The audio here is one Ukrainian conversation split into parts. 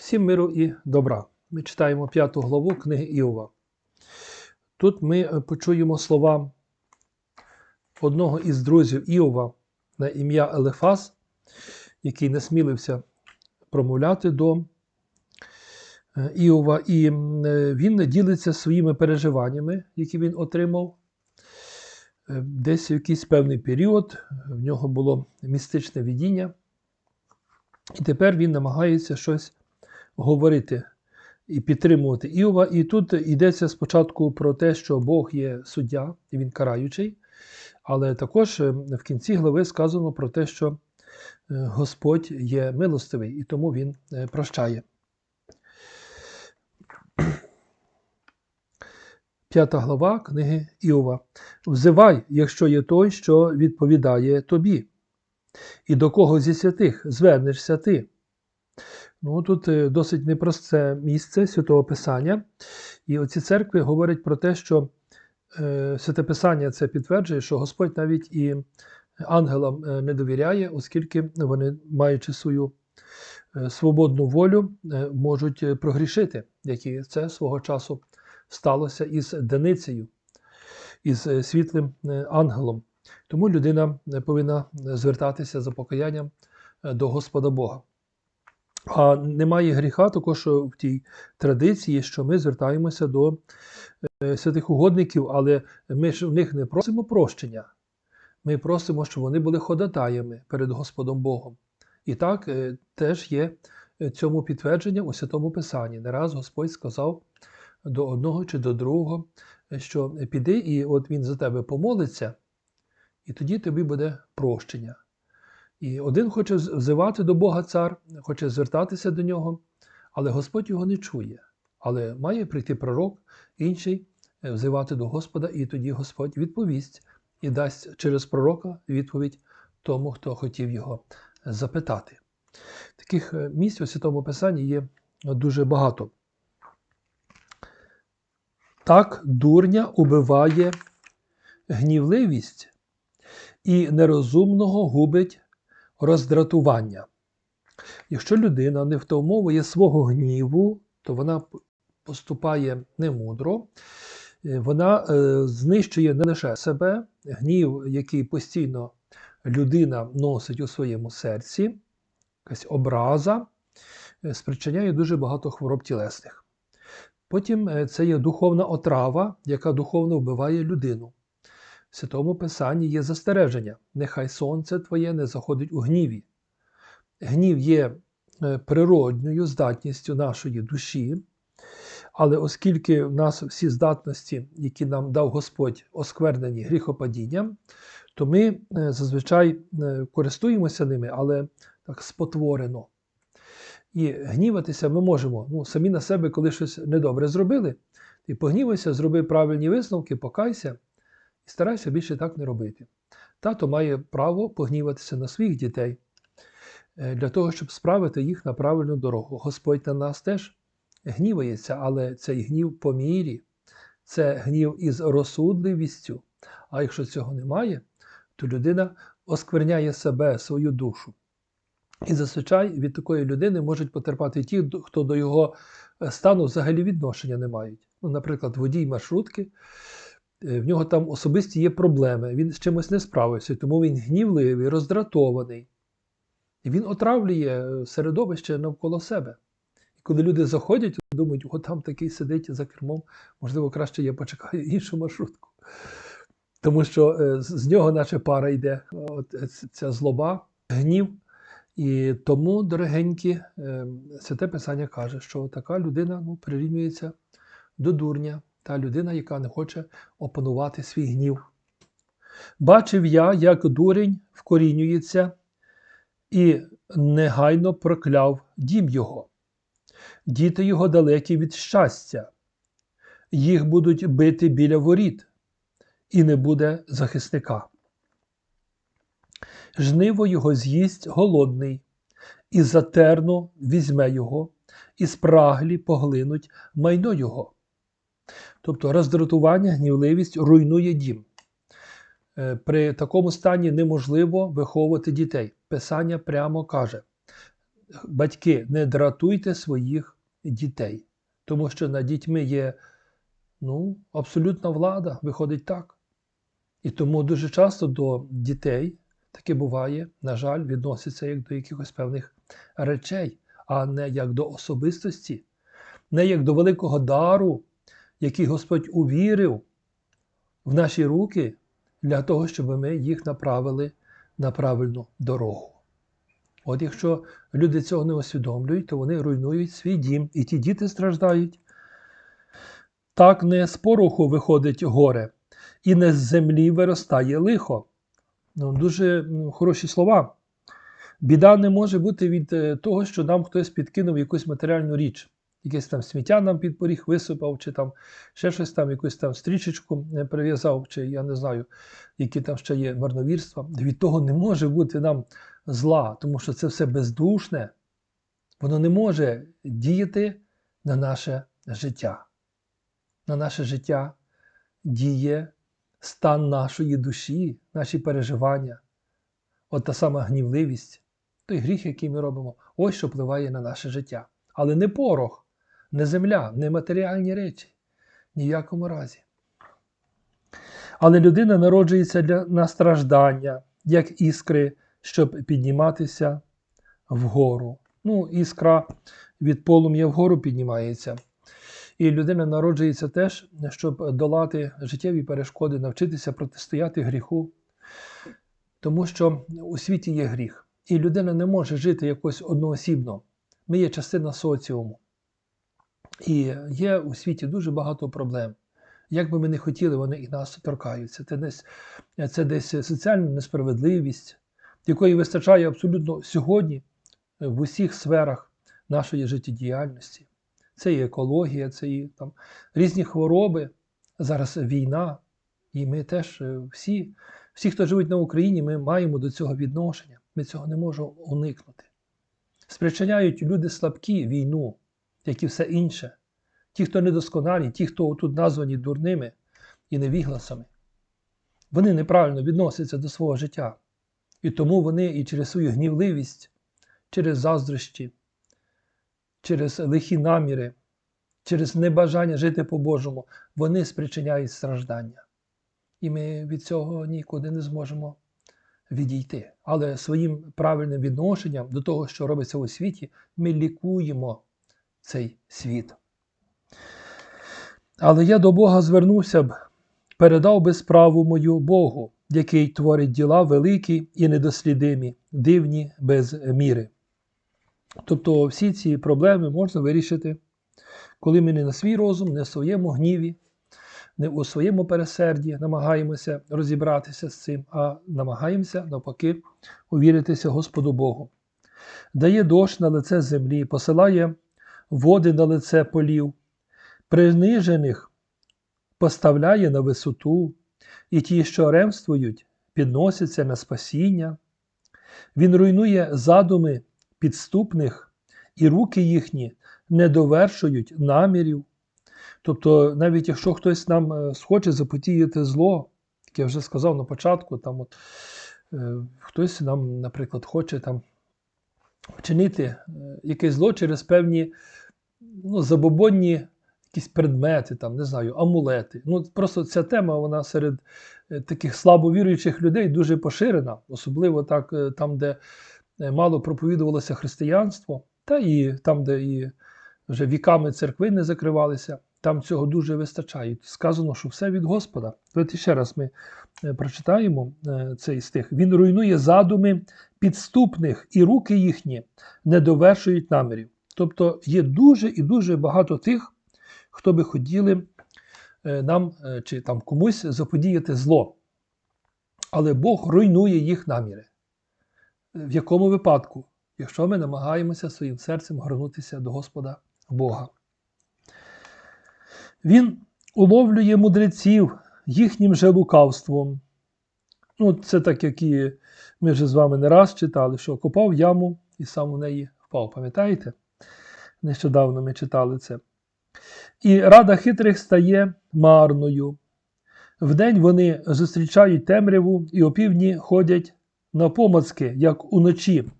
Всім миру і добра. Ми читаємо п'яту главу книги Іова. Тут ми е, почуємо слова одного із друзів Іова на ім'я Елефаз, який насмілився промовляти до е, Іова, і е, він ділиться своїми переживаннями, які він отримав. Десь в якийсь певний період в нього було містичне видіння, і тепер він намагається щось говорити і підтримувати Іова. І тут йдеться спочатку про те, що Бог є суддя і він караючий, але також е, в кінці глави сказано про те, що е, Господь є милостивий і тому Він е, прощає. П'ята глава книги Іова. Взивай, якщо є той, що відповідає тобі. І до кого зі святих звернешся ти? Ну, тут е, досить непросте місце Святого Писання. І оці церкви говорять про те, що е, Святе Писання це підтверджує, що Господь навіть і ангелам е, не довіряє, оскільки вони, маючи свою свободну волю, можуть прогрішити, як і це свого часу сталося із Деницею, із світлим ангелом. Тому людина повинна звертатися за покаянням до Господа Бога. А немає гріха також в тій традиції, що ми звертаємося до е, святих угодників, але ми ж в них не просимо прощення. Ми просимо, щоб вони були ходатаями перед Господом Богом. І так е, теж є е, цьому підтвердження у Святому Писанні. Не раз Господь сказав до одного чи до другого, що піди, і от він за тебе помолиться, і тоді тобі буде прощення. І один хоче взивати до Бога цар, хоче звертатися до нього, але Господь його не чує. Але має прийти пророк, інший е, взивати до Господа, і тоді Господь відповість і дасть через пророка відповідь тому, хто хотів його запитати. Таких е, місць у Святому Писанні є дуже багато. Так дурня убиває гнівливість і нерозумного губить роздратування. Якщо людина не втомовує свого гніву, то вона поступає немудро, Е, вона е, знищує не лише себе, гнів, який постійно людина носить у своєму серці, якась образа, е, спричиняє дуже багато хвороб тілесних. Потім це є духовна отрава, яка духовно вбиває людину. В Святому Писанні є застереження: нехай сонце твоє не заходить у гніві. Гнів є е, природньою здатністю нашої душі, але оскільки в нас всі здатності, які нам дав Господь, осквернені гріхопадінням, то ми е, зазвичай е, користуємося ними, але так спотворено. І гніватися ми можемо ну, самі на себе, коли щось недобре зробили. Ти погнівайся, зроби правильні висновки, покайся старайся більше так не робити. Тато має право погніватися на своїх дітей е, для того, щоб справити їх на правильну дорогу. Господь на нас теж гнівається, але цей гнів по мірі, це гнів із розсудливістю. А якщо цього немає, то людина оскверняє себе, свою душу. І зазвичай від такої людини можуть потерпати ті, хто до його е, стану взагалі відношення не мають. Ну, Наприклад, водій маршрутки, в нього там особисті є проблеми, він з чимось не справився, тому він гнівливий, роздратований. І він отравлює середовище навколо себе. І коли люди заходять, думають, о, там такий сидить за кермом, можливо, краще я почекаю іншу маршрутку. Тому що е, з- нього наче пара йде, от е, ця злоба, гнів. І тому, дорогенькі, е, Святе Писання каже, що така людина ну, прирівнюється до дурня, та людина, яка не хоче опанувати свій гнів. Бачив я, як дурень вкорінюється і негайно прокляв дім його. Діти його далекі від щастя, їх будуть бити біля воріт, і не буде захисника. Жниво його з'їсть голодний, і затерну візьме його, і спраглі поглинуть майно його. Тобто роздратування, гнівливість руйнує дім. Е, При такому стані неможливо виховувати дітей. Писання прямо каже: батьки, не дратуйте своїх дітей, тому що над дітьми є ну, абсолютна влада, виходить так. І тому дуже часто до дітей таке буває, на жаль, відноситься як до якихось певних речей, а не як до особистості, не як до великого дару, який Господь увірив в наші руки для того, щоб ми їх направили на правильну дорогу. От якщо люди цього не усвідомлюють, то вони руйнують свій дім, і ті діти страждають. Так не з пороху виходить горе, і не з землі виростає лихо. Ну, Дуже ну, хороші слова. Біда не може бути від е, того, що нам хтось підкинув якусь матеріальну річ. Якесь там сміття нам під поріг висипав, чи там ще щось там, якусь там стрічечку е, прив'язав, чи я не знаю, які там ще є марновірства. Від того не може бути нам зла, тому що це все бездушне, воно не може діяти на наше життя. На наше життя діє стан нашої душі, наші переживання. От та сама гнівливість, той гріх, який ми робимо, ось що впливає на наше життя. Але не порох, не земля, не матеріальні речі. Ні в якому разі. Але людина народжується для, на страждання, як іскри, щоб підніматися вгору. Ну, іскра від полум'я вгору піднімається. І людина народжується теж, щоб долати життєві перешкоди, навчитися протистояти гріху. Тому що у світі є гріх. І людина не може жити якось одноосібно. Ми є частина соціуму. І є у світі дуже багато проблем. Як би ми не хотіли, вони і нас торкаються. Це десь, це десь соціальна несправедливість, якої вистачає абсолютно сьогодні в усіх сферах нашої життєдіяльності. Це і екологія, це і там, різні хвороби, зараз війна. І ми теж всі, всі, хто живуть на Україні, ми маємо до цього відношення. Ми цього не можемо уникнути. Спричиняють люди слабкі війну, як і все інше. Ті, хто недосконалі, ті, хто тут названі дурними і невігласами, вони неправильно відносяться до свого життя. І тому вони і через свою гнівливість, через заздрощі, через лихі наміри, через небажання жити по-божому, вони спричиняють страждання. І ми від цього нікуди не зможемо відійти. Але своїм правильним відношенням до того, що робиться у світі, ми лікуємо цей світ. Але я до Бога звернувся б, передав би справу мою Богу, який творить діла великі і недослідимі, дивні без міри. Тобто всі ці проблеми можна вирішити, коли ми не на свій розум, не в своєму гніві, не у своєму пересерді намагаємося розібратися з цим, а намагаємося навпаки увіритися Господу Богу. Дає дощ на лице землі, посилає води на лице полів, принижених поставляє на висоту, і ті, що ремствують, підносяться на спасіння. Він руйнує задуми підступних, і руки їхні не довершують намірів. Тобто, навіть якщо хтось нам е, схоче запотіяти зло, як я вже сказав на початку, там от, е, хтось нам, наприклад, хоче там вчинити е, якесь зло через певні ну, забобонні якісь предмети, там, не знаю, амулети. Ну, Просто ця тема вона серед таких слабовіруючих людей дуже поширена, особливо так, там, де мало проповідувалося християнство, та і там, де і вже віками церкви не закривалися. Там цього дуже вистачає. Сказано, що все від Господа. Давайте ще раз ми прочитаємо цей стих. Він руйнує задуми підступних, і руки їхні не довершують намірів. Тобто є дуже і дуже багато тих, хто би хотіли нам чи там комусь заподіяти зло. Але Бог руйнує їх наміри. В якому випадку, якщо ми намагаємося своїм серцем горнутися до Господа Бога. Він уловлює мудреців їхнім же лукавством. Ну, Це так, як і ми вже з вами не раз читали, що копав яму і сам у неї впав. Пам'ятаєте? Нещодавно ми читали це. І рада хитрих стає марною. Вдень вони зустрічають темряву і опівдні ходять напомацки, як уночі.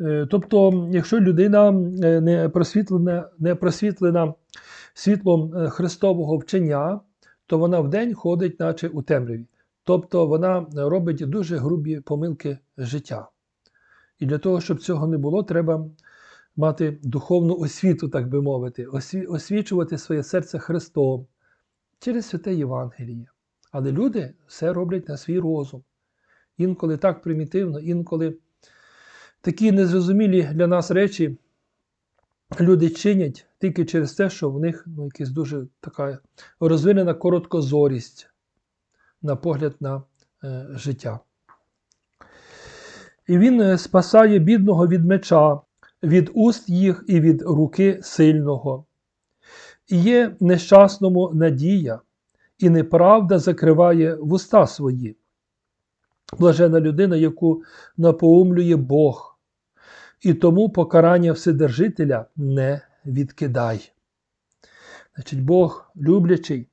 Е, Тобто, якщо людина е, не просвітлена, не просвітлена світлом е, Христового вчення, то вона вдень ходить, наче у темряві. Тобто вона робить дуже грубі помилки життя. І для того, щоб цього не було, треба мати духовну освіту, так би мовити, освічувати своє серце Христом через святе Євангеліє. Але люди все роблять на свій розум. Інколи так примітивно, інколи такі незрозумілі для нас речі люди чинять тільки через те, що в них ну, якась дуже така розвинена короткозорість на погляд на е, життя. І він е, спасає бідного від меча, від уст їх і від руки сильного. І є нещасному надія, і неправда закриває вуста свої. Блажена людина, яку напоумлює Бог, і тому покарання Вседержителя не відкидай. Значить, Бог люблячий,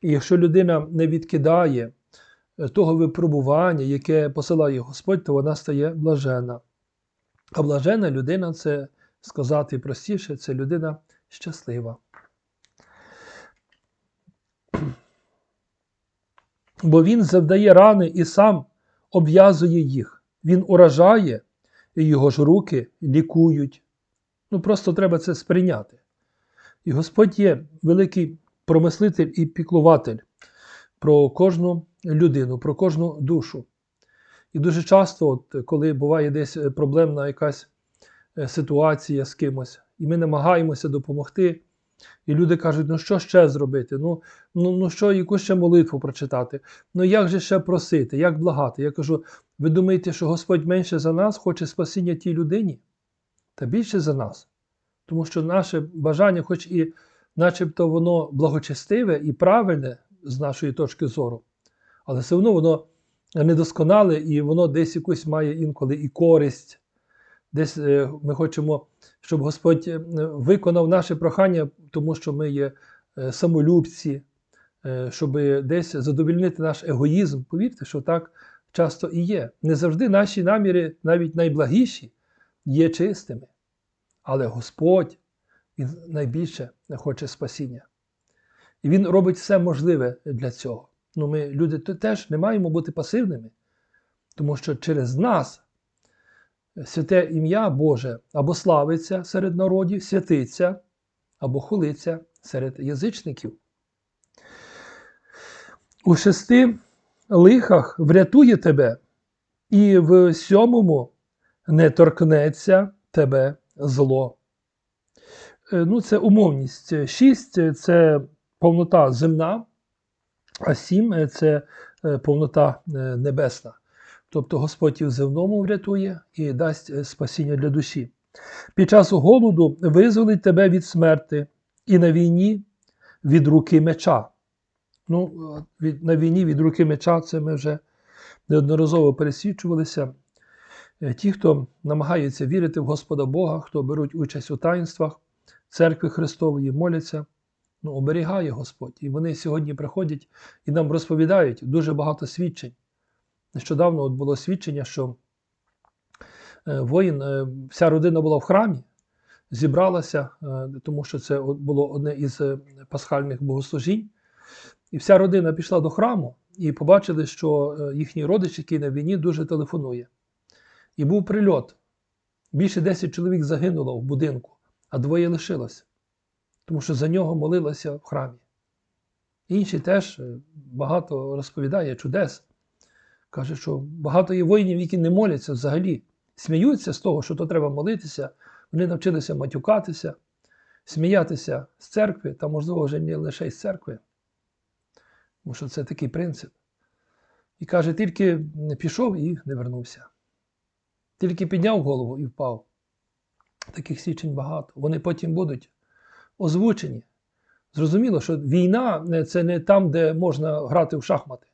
і якщо людина не відкидає е, того випробування, яке посилає Господь, то вона стає блажена. А блажена людина це сказати простіше, це людина щаслива. Бо він завдає рани і сам обв'язує їх. Він уражає, і його ж руки лікують. Ну просто треба це сприйняти. І Господь є великий промислитель і піклуватель про кожну людину, про кожну душу. І дуже часто, от, коли буває десь проблемна якась е, ситуація з кимось, і ми намагаємося допомогти, і люди кажуть, ну що ще зробити? Ну, ну, ну що, яку ще молитву прочитати? Ну як же ще просити, як благати? Я кажу, ви думаєте, що Господь менше за нас хоче спасіння тій людині? Та більше за нас. Тому що наше бажання, хоч і начебто воно благочестиве і правильне з нашої точки зору, але все одно воно недосконале і воно десь якусь має інколи і користь. Десь е, ми хочемо, щоб Господь е, виконав наше прохання, тому що ми є е, самолюбці, щоб десь задовільнити наш егоїзм. Повірте, що так часто і є. Не завжди наші наміри, навіть найблагіші, є чистими. Але Господь Він найбільше хоче спасіння. І Він робить все можливе для цього. Ну, ми, люди, теж не маємо бути пасивними, тому що через нас святе ім'я Боже або славиться серед народів, святиться, або хулиться серед язичників. У шести лихах врятує тебе, і в сьомому не торкнеться тебе зло. Е, Ну, це умовність. Шість це повнота земна, а сім це е, повнота е, небесна. Тобто Господь і в земному врятує і дасть е, спасіння для душі. Під час голоду визволить тебе від смерти і на війні від руки меча. Ну, від, на війні від руки меча це ми вже неодноразово пересвідчувалися. Е, Ті, хто намагаються вірити в Господа Бога, хто беруть участь у таїнствах церкви Христової, моляться, ну, оберігає Господь. І вони сьогодні приходять і нам розповідають дуже багато свідчень. Нещодавно от було свідчення, що е, воїн, е, вся родина була в храмі, зібралася, е, тому що це було одне із пасхальних богослужінь. І вся родина пішла до храму і побачили, що їхній родич, який на війні, дуже телефонує. І був прильот. Більше 10 чоловік загинуло в будинку, а двоє лишилося, тому що за нього молилися в храмі. Інші теж е, багато розповідає чудес. Каже, що багато є воїнів, які не моляться взагалі, сміються з того, що то треба молитися. Вони навчилися матюкатися, сміятися з церкви, та, можливо, вже не лише з церкви. Тому що це такий принцип. І каже, тільки пішов і не вернувся. Тільки підняв голову і впав. Таких свідчень багато. Вони потім будуть озвучені. Зрозуміло, що війна е, це не там, де можна грати в шахмати.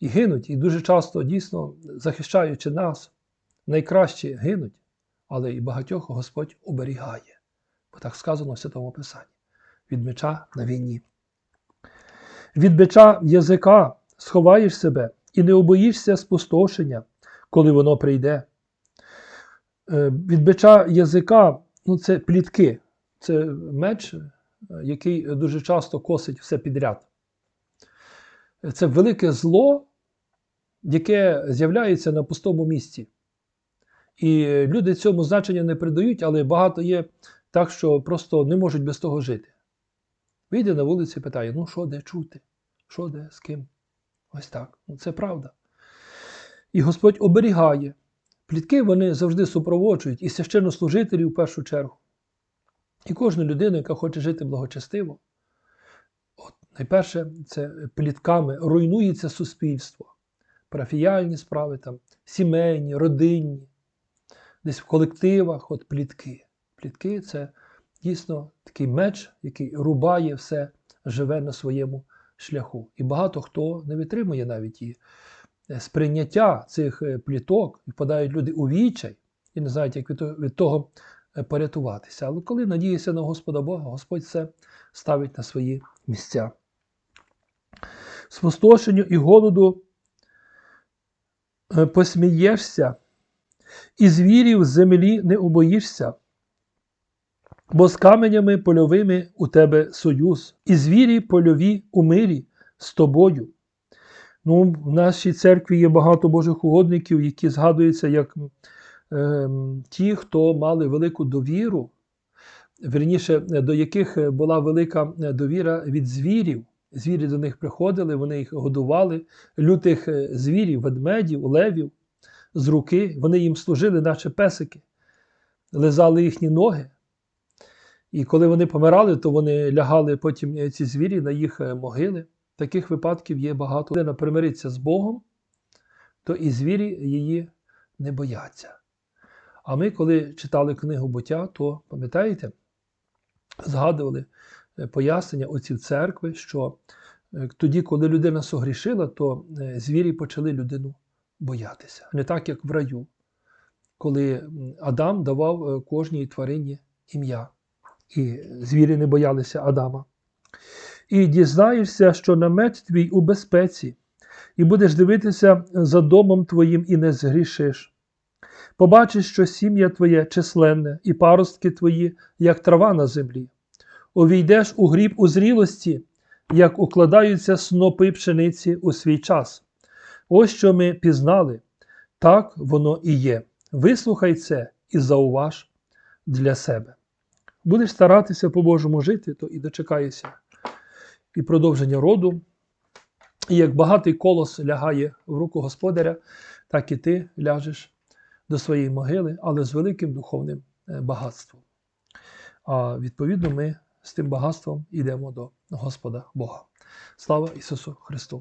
І гинуть, і дуже часто, дійсно, захищаючи нас, найкраще гинуть, але і багатьох Господь оберігає. Бо так сказано в Святому Писанні: від меча на війні. Від бича язика сховаєш себе і не обоїшся спустошення, коли воно прийде. Е, Від бича язика ну, це плітки, це меч, е, який дуже часто косить все підряд. Це велике зло, яке з'являється на пустому місці. І люди цьому значення не придають, але багато є так, що просто не можуть без того жити. Вийде на вулиці і питає: ну що де чути? Що де, з ким? Ось так. Ну, це правда. І Господь оберігає. Плітки вони завжди супроводжують і священнослужителів в першу чергу. І кожна людина, яка хоче жити благочестиво, от, найперше, це плітками руйнується суспільство, парафіяльні справи, там, сімейні, родинні, десь в колективах, от плітки. Плітки це дійсно такий меч, який рубає все живе на своєму шляху. І багато хто не витримує навіть і е, сприйняття цих е, пліток, впадають люди у відчай і не знають, як від того- порятуватися. Але коли надієшся на Господа Бога, Господь все ставить на свої місця. Спустошенню і голоду е, посмієшся, і звірів землі не убоїшся, бо з каменями польовими у тебе союз, і звірі польові у мирі з тобою. Ну, в нашій церкві є багато Божих угодників, які згадуються як ті, хто мали велику довіру, верніше, до яких була велика довіра від звірів. Звірі до них приходили, вони їх годували, лютих е, звірів, ведмедів, левів з руки. Вони їм служили, наче песики, лизали їхні ноги. І коли вони помирали, то вони лягали потім е, ці звірі на їх е, могили. Таких випадків є багато. Людина примириться з Богом, то і звірі її не бояться. А ми, коли читали книгу буття, то пам'ятаєте, згадували е, пояснення отців церкви, що е, тоді, коли людина согрішила, то е, звірі почали людину боятися. Не так, як в раю, коли Адам давав кожній тварині ім'я, і звірі не боялися Адама. І дізнаєшся, що намет твій у безпеці, і будеш дивитися за домом твоїм і не згрішиш. Побачиш, що сім'я твоє численне, і паростки твої, як трава на землі. Увійдеш у гріб у зрілості, як укладаються снопи пшениці у свій час. Ось що ми пізнали, так воно і є. Вислухай це і зауваж для себе. Будеш старатися по-божому жити, то і дочекаєшся і продовження роду. І як багатий колос лягає в руку господаря, так і ти ляжеш до своєї могили, але з великим духовним е, багатством. А відповідно, ми з тим багатством йдемо до Господа Бога. Слава Ісусу Христу!